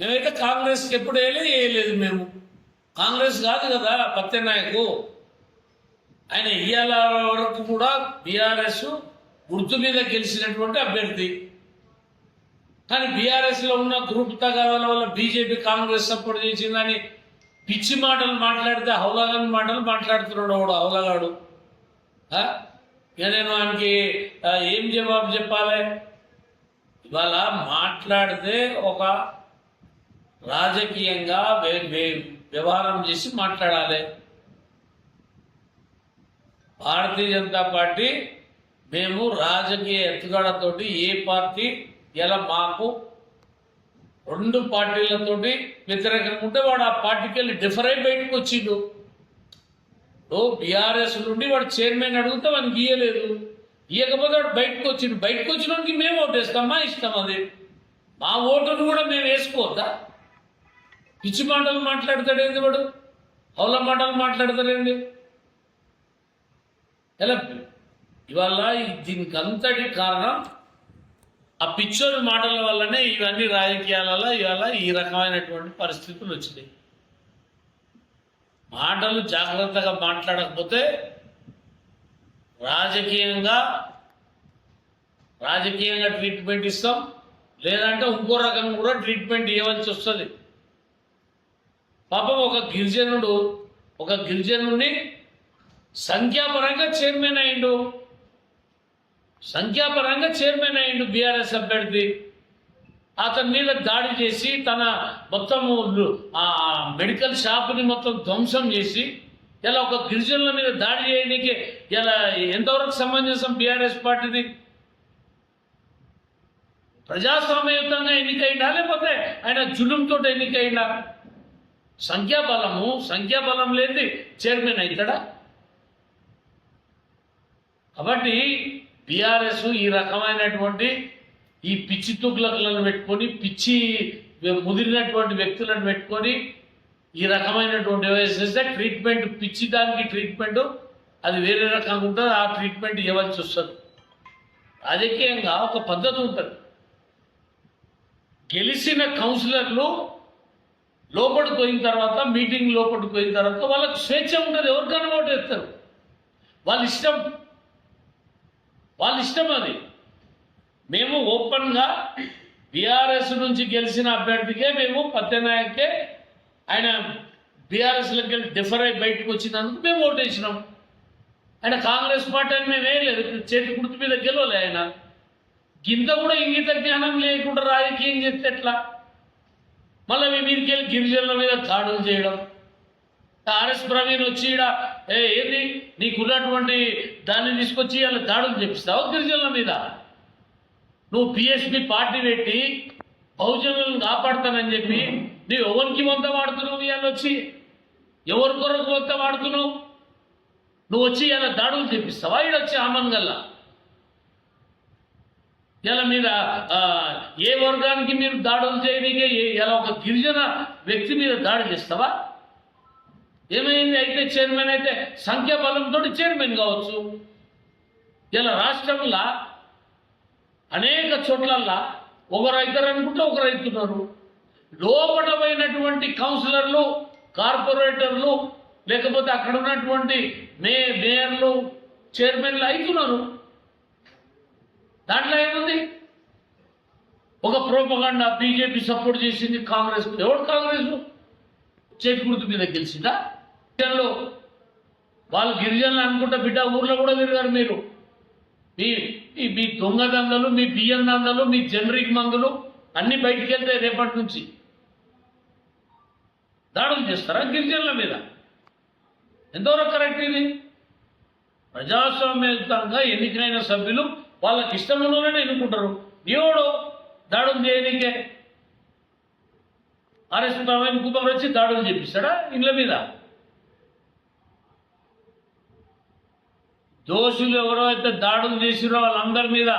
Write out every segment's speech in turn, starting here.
మేమైతే కాంగ్రెస్కి ఎప్పుడు వేయలే వేయలేదు మేము. కాంగ్రెస్ కాదు కదా పత్తెనాయకు ఆయన ఇయ్యాల వరకు కూడా బీఆర్ఎస్ గుర్తు మీద గెలిచినటువంటి అభ్యర్థి. కానీ బీఆర్ఎస్లో ఉన్న గ్రూప్ తగాదాల వల్ల బీజేపీ కాంగ్రెస్ సపోర్ట్ చేసిందని పిచ్చి మాటలు మాట్లాడితే హౌలాగాని మాటలు మాట్లాడుతున్నాడు వాడు హౌలగాడు. నేను ఆయనకి ఏం జవాబు చెప్పాలి? ఇవాళ మాట్లాడితే ఒక రాజకీయంగా వ్యవహారం చేసి మాట్లాడాలి. భారతీయ జనతా పార్టీ మేము రాజకీయ ఎత్తుగడతోటి ఏ పార్టీ ఎలా మాకు రెండు పార్టీలతోటి వ్యతిరేకంగా ఉంటే వాడు ఆ పార్టీకి వెళ్ళి డిఫర్ అయి బయటకు వచ్చిండు. ఓ బీఆర్ఎస్ నుండి వాడు చైర్మన్ అడిగితే వానికి ఇయ్యలేదు. ఇయ్యకపోతే వాడు బయటకు వచ్చిండు. బయటకు వచ్చినోడికి మేము ఓటు వేస్తామా ఇష్టం అది? మా ఓటును కూడా మేము వేసుకోవద్దా? పిచ్చి మాటలు మాట్లాడతాడేంది వాడు? హౌల మాటలు మాట్లాడతాడేంది ఎలా? ఇవాళ దీనికి అంతటి కారణం ఆ పిచ్చోడి మాటల వల్లనే ఇవన్నీ రాజకీయాలలో ఇవాళ ఈ రకమైనటువంటి పరిస్థితులు వచ్చినాయి. మాటలు జాగ్రత్తగా మాట్లాడకపోతే రాజకీయంగా రాజకీయంగా ట్రీట్మెంట్ ఇస్తాం. లేదంటే ఇంకో రకం కూడా ట్రీట్మెంట్ ఇవ్వవలసి వస్తుంది. పాపం ఒక గిరిజనుడు ఒక గిరిజనుడిని సంఖ్యాపరంగా చైర్మన్ అయిండు. సంఖ్యాపరంగా చైర్మన్ అయిండు బీఆర్ఎస్ అభ్యర్థి. అతని మీద దాడి చేసి తన మొత్తం ఆ మెడికల్ షాప్ని మొత్తం ధ్వంసం చేసి ఇలా ఒక గిరిజనుల మీద దాడి చేయడానికి ఇలా ఎంతవరకు సమంజసం బీఆర్ఎస్ పార్టీది? ప్రజాస్వామ్యయుతంగా ఎన్నికైందా లేకపోతే ఆయన జులుంతో ఎన్నికైందా సంఖ్యాబలము సంఖ్యాబలం లేని చైర్మన్ అవుతాడా కాబట్టి బీఆర్ఎస్ ఈ రకమైనటువంటి ఈ పిచ్చి తుగ్లకులను పెట్టుకొని పిచ్చి ముదిరినటువంటి వ్యక్తులను పెట్టుకొని ఈ రకమైనటువంటి చేస్తే ట్రీట్మెంట్ పిచ్చి దానికి ట్రీట్మెంట్ అది వేరే రకంగా ఉంటుంది ఆ ట్రీట్మెంట్ ఇవ్వాల్సి వస్తుంది. రాజకీయంగా ఒక పద్ధతి ఉంటుంది. గెలిచిన కౌన్సిలర్లు లోపలికి పోయిన తర్వాత మీటింగ్ లోపలికి పోయిన తర్వాత వాళ్ళకి స్వేచ్ఛ ఉంటుంది. ఎవరికైనా ఓటు వేస్తారు? వాళ్ళ ఇష్టం. వాళ్ళ ఇష్టం అది. మేము ఓపెన్గా బీఆర్ఎస్ నుంచి గెలిచిన అభ్యర్థికే మేము పత్యనాయకే ఆయన బీఆర్ఎస్లోకి వెళ్ళి డిఫర్ అయి బయటకు వచ్చినందుకు మేము ఓటేసినాం. ఆయన కాంగ్రెస్ పార్టీ అని మేము వేయలేదు చేతి గుర్తు మీద గెలవలే ఆయన. గింత కూడా ఇంగిత జ్ఞానం లేకుండా రాజకీయం చేస్తే ఎట్లా? మళ్ళీ మీ మీదకి వెళ్ళి గిరిజనుల మీద దాడులు చేయడం. ఆర్ఎస్ ప్రవీణ్ వచ్చి ఈడ ఏ ఏంది? నీకున్నటువంటి దాన్ని తీసుకొచ్చి వాళ్ళ దాడులు చెప్పిస్తావు గిరిజనుల మీద? నువ్వు పిఎస్పి పార్టీ పెట్టి బహుజనులను కాపాడుతానని చెప్పి నువ్వు ఎవరికి వంత వాడుతున్నావు ఇవాళ వచ్చి. ఎవరి కొరకు వంత వాడుతున్నావు? నువ్వు వచ్చి ఇలా దాడులు చేపిస్తావా? ఈడ వచ్చి ఆమన్ గల్లా. ఇలా మీద ఏ వర్గానికి మీరు దాడులు చేయడానికి ఇలా ఒక గిరిజన వ్యక్తి మీద దాడి చేస్తావా? ఏమైంది? అయితే చైర్మన్ అయితే సంఖ్యాబలంతో చైర్మన్ కావచ్చు. ఇలా రాష్ట్రంలో అనేక చోట్లల్లా ఒకరు అవుతారు అనుకుంటే ఒకరు అవుతున్నారు లోపడమైనటువంటి కౌన్సిలర్లు కార్పొరేటర్లు లేకపోతే అక్కడ ఉన్నటువంటి మే మేయర్లు చైర్మన్లు అవుతున్నారు దాంట్లో ఏముంది? ఒక ప్రోపగండా బీజేపీ సపోర్ట్ చేసింది కాంగ్రెస్. ఎవడు కాంగ్రెస్? చేతి గుర్తు మీద గెలిచిందా? గిరిజనులు. వాళ్ళు గిరిజనులు అనుకుంటా బిడ్డ ఊర్లో కూడా తిరిగారు మీరు. మీ మీ- దొంగ దందలు మీ బియ్యం దందలు మీ జనరిక్ మందులు అన్ని బయటికి వెళ్తాయి రేపటి నుంచి. దాడులు చేస్తారా గిరిజనుల మీద? ఎంతవరకు కరెక్ట్ ఇది? ప్రజాస్వామ్యంగా ఎన్నికైన సభ్యులు వాళ్ళకి ఇష్టంలోనే ఎన్నుకుంటారు? దేవుడు దాడులు చేయనికే ఆర్ఎస్ ప్రవీణ్ కుమార్ వచ్చి దాడులు చేపిస్తాడా ఇళ్ళ మీద? దోషులు ఎవరో అయితే దాడులు చేసిరో వాళ్ళందరి మీద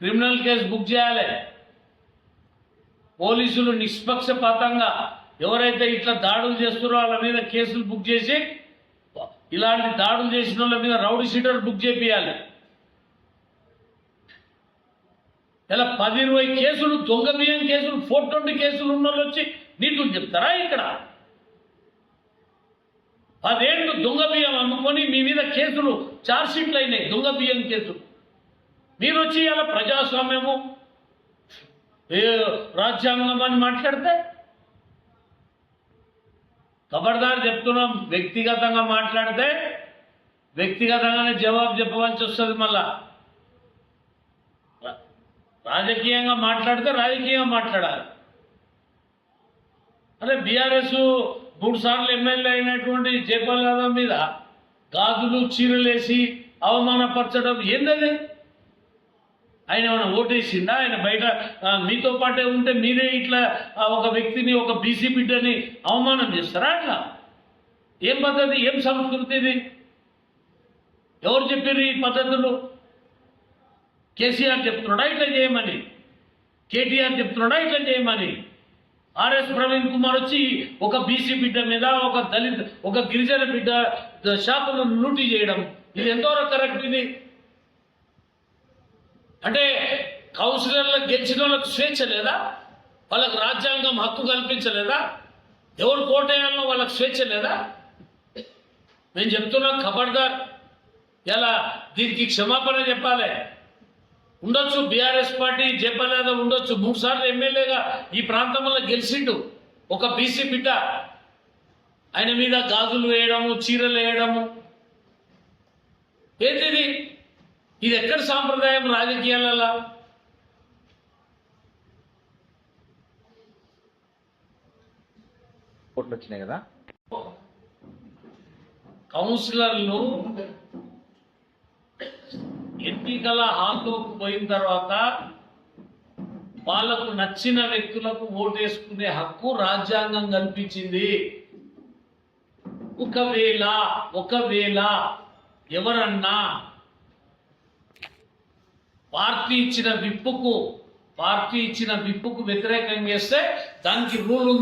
క్రిమినల్ కేసు బుక్ చేయాలి. పోలీసులు నిష్పక్షపాతంగా ఎవరైతే ఇట్లా దాడులు చేస్తున్నారో వాళ్ళ మీద కేసులు బుక్ చేసి ఇలాంటి దాడులు చేసిన వాళ్ళ మీద రౌడీ షీటర్ బుక్ చేపియాలి. ఇలా పది ఇరవై కేసులు దొంగ బియ్యం కేసులు ఫోర్ ట్వంటీ కేసులు ఉన్న వాళ్ళు వచ్చి నీతులు చెప్తారా ఇక్కడ? పదేళ్ళు దొంగ బియ్యం అమ్ముకొని మీ మీద కేసులు ఛార్జ్షీట్లు అయినాయి దొంగ బియ్యం కేసులు మీరు వచ్చి ఇలా ప్రజాస్వామ్యము ఏ రాజ్యాంగం అని మాట్లాడితే? ఖబర్దార్ చెప్తున్నాం వ్యక్తిగతంగా మాట్లాడితే వ్యక్తిగతంగానే జవాబు చెప్పవలసి వస్తుంది మళ్ళా. రాజకీయంగా మాట్లాడితే రాజకీయంగా మాట్లాడాలి. అదే బీఆర్ఎస్ మూడు సార్లు ఎమ్మెల్యే అయినటువంటి జయపాల్ యాదవ్ మీద గాజులు చీరలేసి అవమానపరచడం ఏందది? ఆయన ఏమైనా ఓటేసిందా ఆయన బయట మీతో పాటే ఉంటే మీరే ఇట్లా ఒక వ్యక్తిని ఒక బీసీ బిడ్డని అవమానం చేస్తారా అట్లా? ఏం పద్ధతి? ఏం సంస్కృతి ఇది? ఎవరు చెప్పారు ఈ పద్ధతులు? కేసీఆర్ చెప్తున్నాడా ఇట్లా చేయమని. కేటీఆర్ చెప్తున్నాడా ఇట్లా చేయమని. ఆర్ఎస్ ప్రవీణ్ కుమార్ వచ్చి ఒక బీసీ బిడ్డ మీద ఒక దళిత ఒక గిరిజన బిడ్డ షాపులను లూటీ చేయడం ఇది ఎంతవరకు కరెక్ట్ ఇది? అంటే కౌన్సిలర్లు గెలిచిన వాళ్ళకి స్వేచ్ఛ లేదా? వాళ్ళకు రాజ్యాంగం హక్కు కల్పించలేదా? ఎవరు కోటేయాలనో వాళ్ళకి స్వేచ్ఛ లేదా? నేను చెప్తున్నాం ఖబర్దార్ ఎలా? దీనికి క్షమాపణ చెప్పాలి. ఉండొచ్చు బీఆర్ఎస్ పార్టీ జయపాల్ యాదవ్ ఉండొచ్చు. మూడు సార్లు ఎమ్మెల్యేగా ఈ ప్రాంతంలో గెలిచిండు. ఒక బీసీ బిడ్డ. ఆయన మీద గాజులు వేయడము చీరలు వేయడము. ఏంటిది? ఇది ఎక్కడ సాంప్రదాయం రాజకీయాలలో? వచ్చినాయి కదా. కౌన్సిలర్లు ఎన్నికల హాల్లోకి పోయిన తర్వాత వాళ్ళకు నచ్చిన వ్యక్తులకు ఓటేసుకునే హక్కు రాజ్యాంగం కల్పించింది. ఒకవేళ ఒకవేళ ఎవరన్నా పార్టీ ఇచ్చిన విప్పుకు పార్టీ ఇచ్చిన విప్పుకు వ్యతిరేకం చేస్తే దానికి రూల్ ఉంది.